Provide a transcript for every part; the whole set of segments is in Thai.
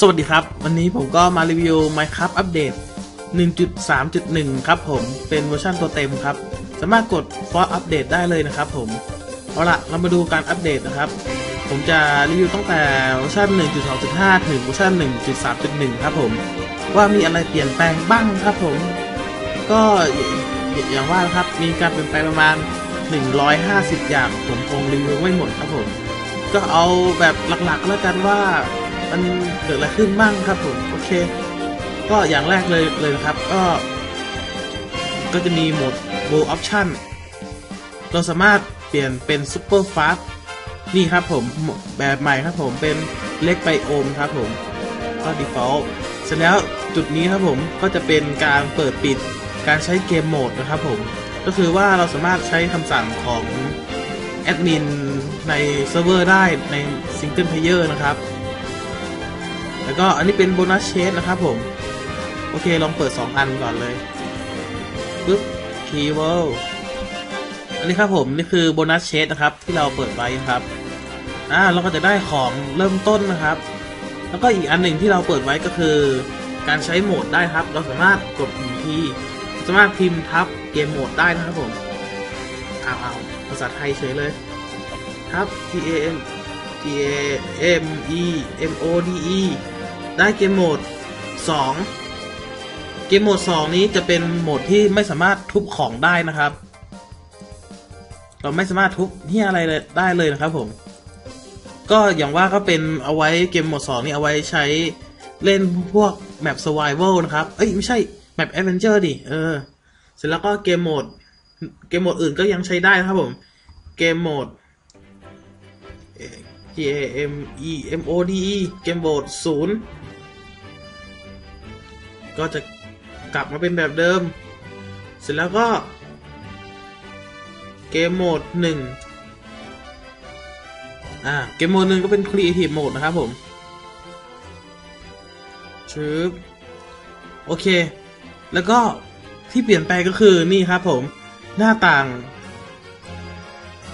สวัสดีครับ วันนี้ผมก็มารีวิว Minecraft อัปเดต 1.3.1 ครับผมเป็นเวอร์ชันตัวเต็มครับ สามารถกด For Update ได้เลยนะครับผม เอาละเรามาดูการอัปเดตนะครับ ผมจะรีวิวตั้งแต่เวอร์ชัน1.2.5 ถึงเวอร์ชัน1.3.1 ครับผม ว่ามีอะไรเปลี่ยนแปลงบ้างครับผม ก็อย่างว่านะครับมีการเปลี่ยนแปลงประมาณ 150 อย่างผมคงรีวิวไม่หมดครับผม ก็เอาแบบหลักๆแล้วกันว่า มันเกิดอะไรขึ้นบ้างครับผมโอเค ก็อย่างแรกเลยเลยนะครับ ก็ ก็จะมีโหมด Bow Option เราสามารถเปลี่ยนเป็น Super Fast นี่ครับผมแบบใหม่ครับผมเป็นเล็กไบโอมครับผม ก็ Default เสร็จแล้วจุดนี้ครับผมก็จะเป็นการเปิดปิดการใช้เกมโหมดนะครับผม ก็คือว่าเราสามารถใช้คำสั่งของแอดมินในเซิร์ฟเวอร์ได้ในซิงเกิลเพลเยอร์นะครับ แล้วก็อันนี้เป็นโบนัสเชดนะครับผม โอเค ลองเปิด 2 อันก่อนเลยปึ๊บคีย์เวิลอันนี้ครับผมนี่คือโบนัสเชดนะครับ ที่เราเปิดไว้ครับอ่าเราก็จะได้ของเริ่มต้นนะครับ แล้วก็อีกอันหนึ่งที่เราเปิดไว้ก็คือ การใช้โหมดได้ครับ เราสามารถกดทีสามารถพิมพ์ทับเกมโหมดได้นะครับผมอ้าวอ้าวภาษาไทยเฉยเลยทับ T A M T A M E M O D E ได้เกมโหมด 2 เกมโหมด 2 นี้จะเป็นโหมดที่ไม่สามารถทุบของได้นะครับ เราไม่สามารถทุบเฮียอะไรเลยได้เลยนะครับผม ก็อย่างว่าก็เป็นเอาไว้เกมโหมด 2 นี่เอาไว้ใช้เล่นพวกแมป survival นะครับ เอ้ย ไม่ใช่ แมป adventure ดิ เออ เสร็จแล้วก็เกมโหมด เกมโหมดอื่นก็ยังใช้ได้นะครับผม เกมโหมด G A M E M O D E เกมโหมดศูนย์ ก็จะกลับมาเป็นแบบเดิม เสร็จแล้วก็ เกมโหมดหนึ่งอ่า เกมโหมดหนึ่งก็เป็น Creative Mode นะครับผมชึบโอเค แล้วก็ที่เปลี่ยนแปก็คือนี่ครับผม หน้าต่าง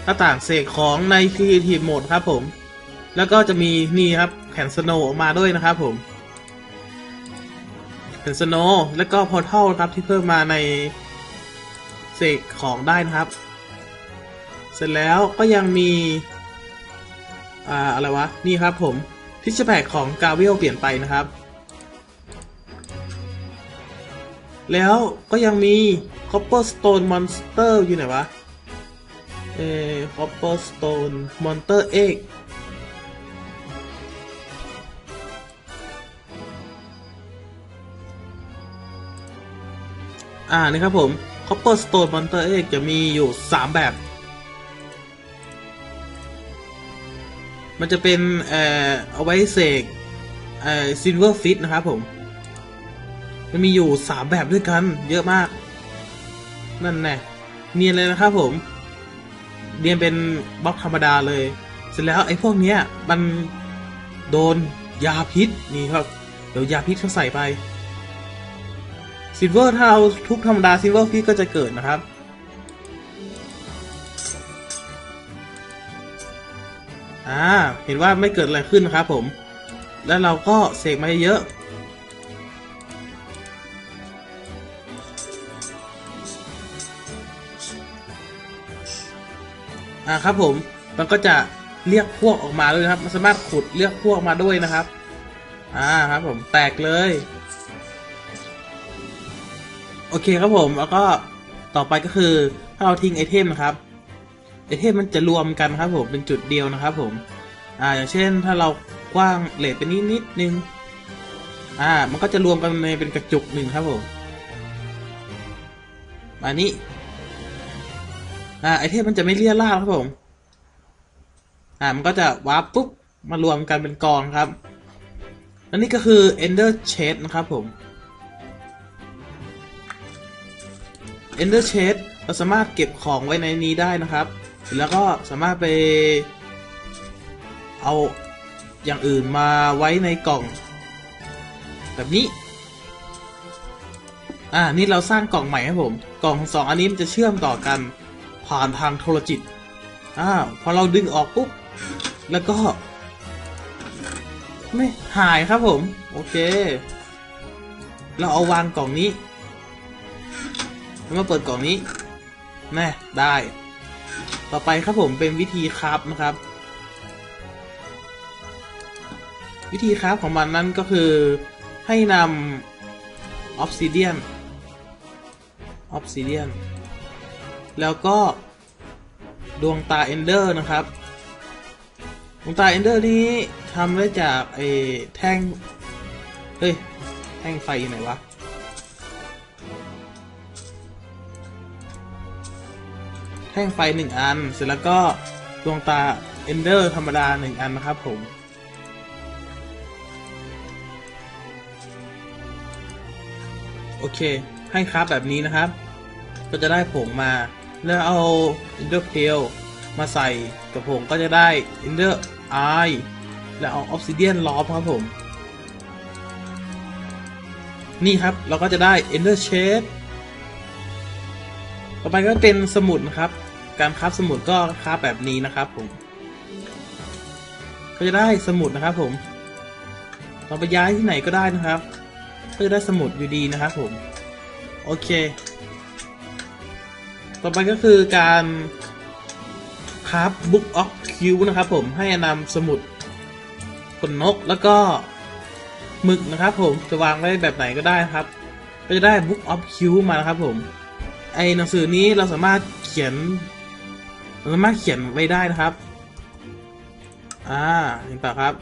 หน้าต่างเสกของใน Creative Mode ครับผม แล้วก็จะมีนี่ครับแผ่นสโนว์ออกมาด้วยนะครับผม แผ่นสโนว์แล้วก็พอร์ทัลครับที่เพิ่มมาในเสกของได้นะครับ เสร็จแล้วก็ยังมี อ่า อะไรวะ นี่ครับผมพิชแพกของกาเวลเปลี่ยนไปนะครับ แล้วก็ยังมี Copperstone Monster อยู่ไหนวะ เอ่อ Copperstone Monster Egg อ่านี่ครับผม Copperstone Monster Egg จะมีอยู่ 3 แบบ มันจะเป็นเอ่อเอาไว้เสกเอ่อ Silver Fish นะครับผม มันมีอยู่ 3 แบบด้วยกัน เยอะมาก นั่นแน่เนียนเลยนะครับผมเนียนเป็นบล็อกธรรมดาเลย เสร็จแล้วไอ้พวกเนี้ยมันโดนยาพิษนี่ครับ เดี๋ยวยาพิษเขาใส่ไป ซิลเวอร์ถ้าเราทุกธรรมดาซิลเวอร์พิษก็จะเกิดนะครับ อ่า เห็นว่าไม่เกิดอะไรขึ้นนะครับผม แล้วเราก็เสกมาเยอะอ่าครับผม มันก็จะเรียกพวกออกมาด้วยนะครับ มันสามารถขุดเรียกพวกมาด้วยนะครับ อ่าครับผม แตกเลย โอเคครับผมแล้วก็ต่อไปก็คือถ้าเราทิ้งไอเทมนะครับไอเทมมันจะรวมกันครับผมเป็นจุดเดียวนะครับผมอ่าอย่างเช่นถ้าเรากว้างเลทไปนิดนิดนึงอ่า มันก็จะรวมกันในเป็นกระจุกหนึ่งครับผมมานี้อ่าไอเทมมันจะไม่เลี่ยราดครับผม อ่ามันก็จะวาร์ปปุ๊บมารวมกันเป็นกองครับและนี่ก็คือ Ender Chest นะครับผม Ender Chest เราสามารถเก็บของไว้ในนี้ได้นะครับ แล้วก็สามารถไป เอาอย่างอื่นมาไว้ในกล่อง แบบนี้ อ่า นี่เราสร้างกล่องใหม่ครับผม กล่องสองอันนี้มันจะเชื่อมต่อกันผ่านทางโทรจิตอ่าพอเราดึงออกปุ๊บ แล้วก็ ไม่หายครับผม โอเค เราเอาวางกล่องนี้ มาเปิดกล่องนี้แน่ได้ ต่อไปครับผมเป็นวิธีครับนะครับ วิธีครับของมันนั่นก็คือให้นำออฟซิเดียนออฟซิเดียนแล้วก็ดวงตาเอนเดอร์นะครับ ดวงตาเอนเดอร์นี้ทำได้จากไอ้แท่ง เฮ้ย แท่งไฟอยู่ไหนวะ แท่งไฟหนึ่งอัน เสร็จแล้วก็ดวงตาเอนเดอร์ธรรมดาหนึ่งอันนะครับผม โอเค ให้ครับแบบนี้นะครับ ก็จะได้ผงมา แล้วเอา Ender Pearl มาใส่กับผงก็จะได้ Ender Eye แล้วเอา Obsidian ล้อมครับผม นี่ครับเราก็จะได้ Ender Shade ต่อไปก็เป็นสมุดนะครับ การคราฟสมุดก็คราฟแบบนี้นะครับผม ก็จะได้สมุดนะครับผมเราไปย้ายที่ไหนก็ได้นะครับก็จะได้สมุดอยู่ดีนะครับผมโอเค ต่อไปก็คือการคราฟ Book of Q นะครับผมให้นำสมุดขนนกแล้วก็หมึกนะครับผมจะวางไว้แบบไหนก็ได้ครับ ก็จะได้ Book of Q มานะครับผม ไอหนังสือนี้เราสามารถเขียน สามารถเขียนไว้ได้นะครับ อ่าเห็นปะครับ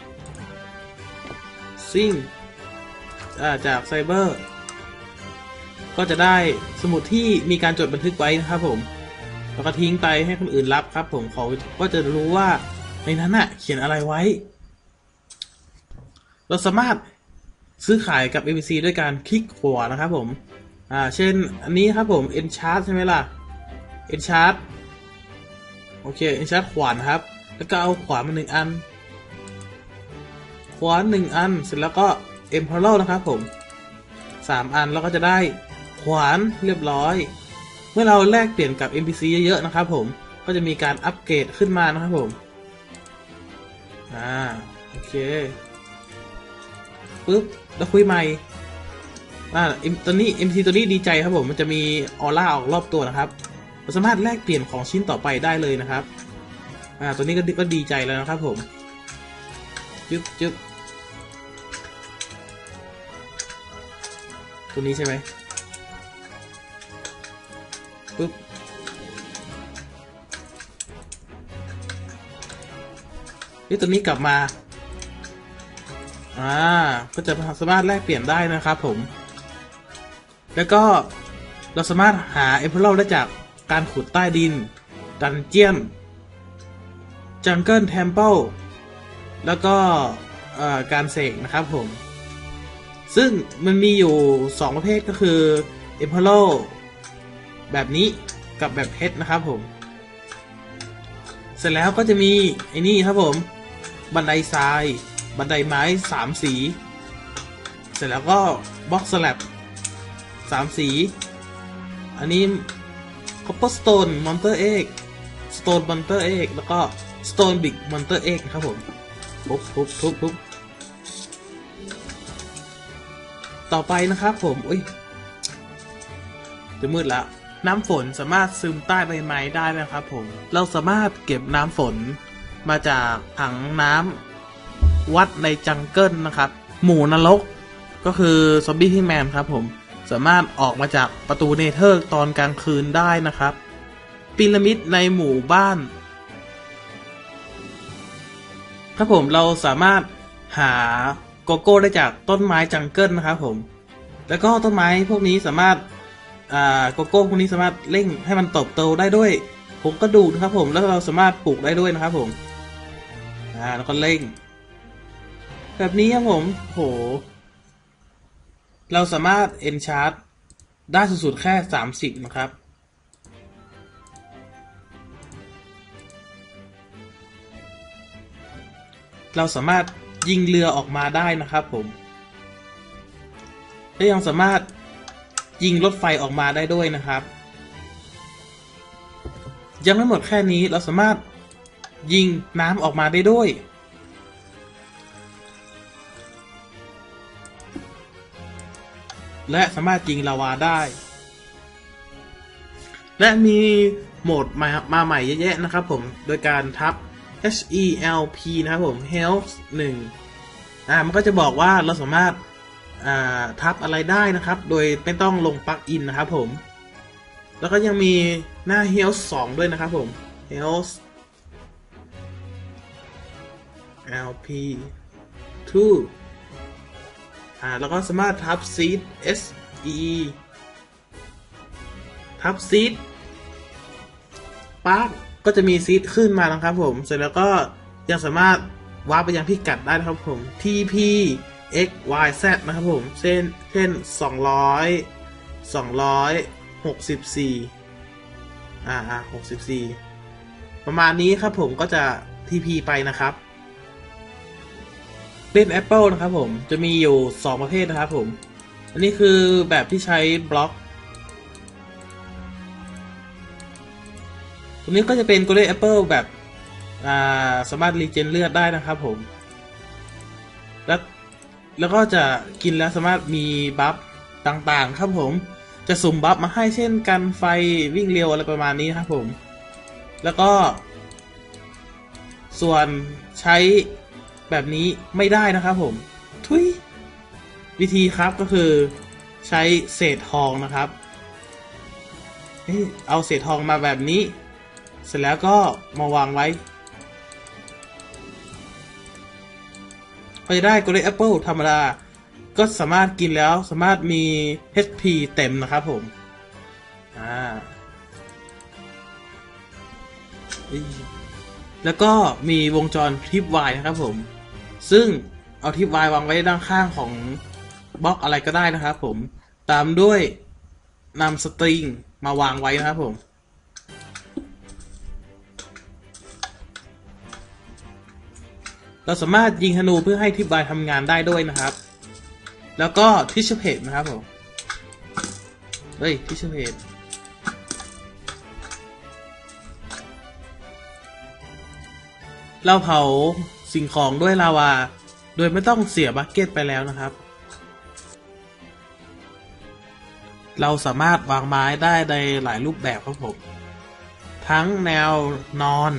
ซิงอ่าจากไซเบอร์ก็จะได้สมุดที่มีการจดบันทึกไว้นะครับผมแล้วก็ทิ้งไปให้คนอื่นรับครับ ผมเขาก็จะรู้ว่าในนั้นน่ะ เขียนอะไรไว้ เราสามารถซื้อขายกับ ABC ด้วยการคลิกขวานะครับผม อ่า เช่น อันนี้ครับผม Enchant ใช่ไหมล่ะ Enchant โอเค Enchant ขวานครับ แล้วก็เอาขวานมาหนึ่งอัน ขวานหนึ่งอัน เสร็จแล้วก็ Emperor นะครับผมสามอันแล้วก็จะได้ขวานเรียบร้อย เมื่อเราแลกเปลี่ยนกับ NPC เยอะๆนะครับผมก็จะมีการอัปเกรดขึ้นมานะครับผมอ่าโอเคปึ๊บแล้วคุยใหม่อ่าตัวนี้ MC ตัวนี้ดีใจครับผมมันจะมีออร่าออกรอบตัวนะครับ เราสามารถแลกเปลี่ยนของชิ้นต่อไปได้เลยนะครับ อ่า ตัวนี้ก็ก็ดีใจแล้วนะครับผมจึ๊บจึ๊บตัวนี้ใช่ไหมปึ๊บเฮ้ยตัวนี้กลับมา อ่า ก็จะสามารถแลกเปลี่ยนได้นะครับผม แล้วก็เราสามารถหาเอเ e อร์ได้จาก การขุดใต้ดิน ดันเจียน จังเกิลเทมเพิลแล้วก็การเสกนะครับผม ซึ่งมันมีอยู่ 2 ประเภทก็คือเอเ e อร์แบบนี้กับแบบเพชรนะครับผม เสร็จแล้วก็จะมีไอ้นี่ครับผม บันไดทราย บันไดไม้สามสี เสร็จแล้วก็บล็อกสลับสามสี อันนี้ copperstone monster egg stone monster egg แล้วก็ stone big monster egg นะครับผมทุบทุบทุบทุบต่อไปนะครับผม อุ้ย จะมืดแล้วน้ำฝนสามารถซึมใต้ใบไม้ได้นะครับผม เราสามารถเก็บน้ำฝนมาจากถังน้ำวัดในจังเกิลนะครับ หมูนรกก็คือซอมบี้ที่แมนครับผม สามารถออกมาจากประตูเนเธอร์ตอนกลางคืนได้นะครับพีระมิดในหมู่บ้านครับผมเราสามารถหาโกโก้ได้จากต้นไม้จังเกิลนะครับผม แล้วก็ต้นไม้พวกนี้สามารถอ่าโกโก้พวกนี้สามารถเร่งให้มันเติบโตได้ด้วยผงกระดูกนะครับผมแล้วเราสามารถปลูกได้ด้วยนะครับผมอ่าแล้วก็เร่ง แบบนี้ครับผมโห เราสามารถ enchant ได้สูงสุดแค่ 30 นะครับ เราสามารถยิงเรือออกมาได้นะครับผม และยังสามารถยิงรถไฟออกมาได้ด้วยนะครับ ยังไม่หมดแค่นี้เราสามารถยิงน้ำออกมาได้ด้วย และสามารถยิงลาวาได้ และมีโหมดมามาใหม่เยอะแยะนะครับผม โดยการทับ H E L P นะครับผม Health 1อ่า มันก็จะบอกว่าเราสามารถอ่าทับอะไรได้นะครับ โดยไม่ต้องลงปลั๊กอินนะครับผม แล้วก็ยังมีหน้า Health 2 ด้วยนะครับผม Health LP 2 อ่าแล้วก็สามารถทับ Seed S E ทับ Seed ปั๊บก็จะมีซีดขึ้นมานะครับผม เสร็จแล้วก็ยังสามารถวาร์ปไปยังพิกัดได้นะครับผม TP x y z นะครับผม เช่นเช่น 200 264 อ่าอ่า64 ประมาณนี้ครับผมก็จะ TP ไปนะครับ เล่น Apple นะครับผมจะมีอยู่ 2 ประเภทนะครับผม อันนี้คือแบบที่ใช้บล็อก ตรงนี้ก็จะเป็น Golden Apple แบบาสามารถรีเจนเลือดได้นะครับผม แล้วแล้วก็จะกินแล้วสามารถมีบัฟต่างๆ ครับผม จะสุ่มบัฟมาให้เช่นกันไฟวิ่งเร็วอะไรประมาณนี้ครับผม แล้วก็ ส่วนใช้ แบบนี้ไม่ได้นะครับผม ทุยวิธีครับก็คือใช้เศษทองนะครับ เอาเศษทองมาแบบนี้ เสร็จแล้วก็มาวางไว้ก็จะได้ Golden Apple ธรรมดา ก็สามารถกินแล้วสามารถมี HP เต็มนะครับผม อ่า แล้วก็มีวงจรทริปวายนะครับผม ซึ่งเอาทิปวายวางไว้ด้านข้างของบล็อกอะไรก็ได้นะครับผมตามด้วยนำสตริงมาวางไว้นะครับผมเราสามารถยิงธนูเพื่อให้ทิปบายทำงานได้ด้วยนะครับ แล้วก็ทิชเพจนะครับผมเฮ้ยทิชเพจเราเผา สิ่งของด้วยลาวา โดยไม่ต้องเสียบักเก็ตไปแล้วนะครับ เราสามารถวางไม้ได้ในหลายรูปแบบครับผม ทั้งแนวนอน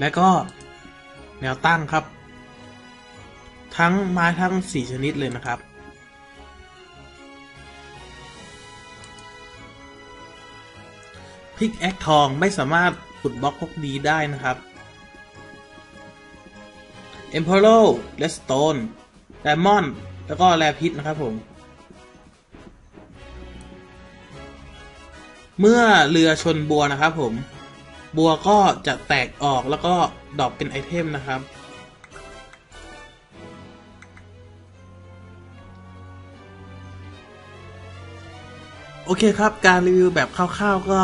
และก็แนวตั้งครับ ทั้งไม้ทั้งสี่ชนิดเลยนะครับพิกแอคทองไม่สามารถขุดบล็อกพวกนี้ได้นะครับ e m p e r a l Redstone d i a m o n แล้วก็แรพิษนะครับผม เมื่อเรือชนบัวนะครับผม บัวก็จะแตกออกแล้วก็ดรอปเป็นไอเทมนะครับ โอเคครับ การรีวิวแบบคร่าวๆก็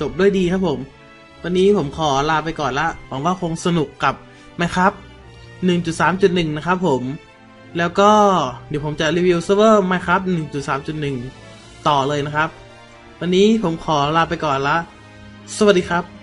จบด้วยดีครับผม วันนี้ผมขอลาไปก่อนละ หวังว่าคงสนุกกับไหมครับ 1.3.1 นะครับผม แล้วก็เดี๋ยวผมจะรีวิวเซิร์ฟเวอร์ Minecraft 1.3.1 ต่อเลยนะครับ วันนี้ผมขอลาไปก่อนละ สวัสดีครับ